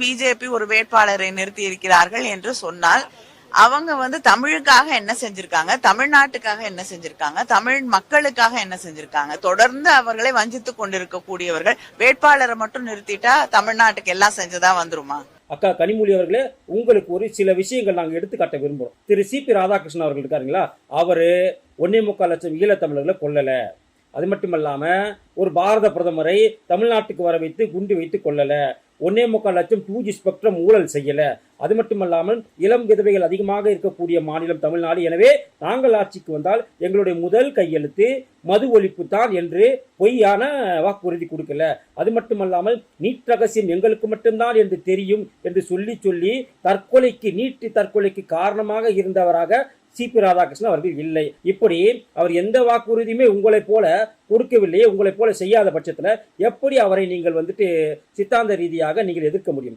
BJP ஒரு வேட்பாளரை நிறுத்தி இருக்கிறார்கள் என்று சொன்னால் அவங்க வந்து தமிழுக்காக என்ன செஞ்சிருக்காங்க தமிழ்நாட்டுக்காக என்ன செஞ்சிருக்காங்க தமிழ் மக்களுக்காக என்ன செஞ்சிருக்காங்க தொடர்ந்து அவர்களை வஞ்சித்து கொண்டிருக்கக்கூடியவர்கள் வேட்பாளரை மட்டும் நிறுத்திட்டா தமிழ்நாட்டுக்கு எல்லாம் செஞ்சதா வந்துருமா? அக்கா கனிமொழி அவர்களே உங்களுக்கு ஒரு சில விஷயங்கள் நாங்கள் எடுத்துக்காட்ட விரும்புகிறோம் திரு சி பி ராதாகிருஷ்ணன் அவர்கள் இருக்காருங்களா? அவரு ஒன்னே முக்கால் லட்சம் ஈழத்தமிழர்களை கொல்லல. அது மட்டும் இல்லாம ஒரு பாரத பிரதமரை தமிழ்நாட்டுக்கு வர வைத்து குண்டு வைத்து கொள்ளலை ஒன்னே முக்கால் லட்சம் டூ ஜி ஸ்பெக்ட்ரம் ஊழல் செய்யலை. அது மட்டுமல்லாமல் இளம் விதவைகள் அதிகமாக இருக்கக்கூடிய மாநிலம் தமிழ்நாடு. எனவே நாங்கள் ஆட்சிக்கு வந்தால் எங்களுடைய முதல் கையெழுத்து மது ஒழிப்பு தான் என்று பொய்யான வாக்குறுதி கொடுக்கல. அது மட்டுமல்லாமல் நீட் ரகசியம் எங்களுக்கு மட்டும்தான் என்று தெரியும் என்று சொல்லி சொல்லி தற்கொலைக்கு நீட்டு தற்கொலைக்கு காரணமாக இருந்தவராக சிபி ராதாகிருஷ்ணன் அவர்கள் இல்லை. இப்படி அவர் எந்த வாக்குறுதியுமே உங்களைப் போல கொடுக்கவில்லையே உங்களைப் போல செய்யாத பட்சத்துல எப்படி அவரை நீங்கள் வந்துட்டு சித்தாந்த ரீதியாக நீங்கள் எதிர்க்க முடியும்?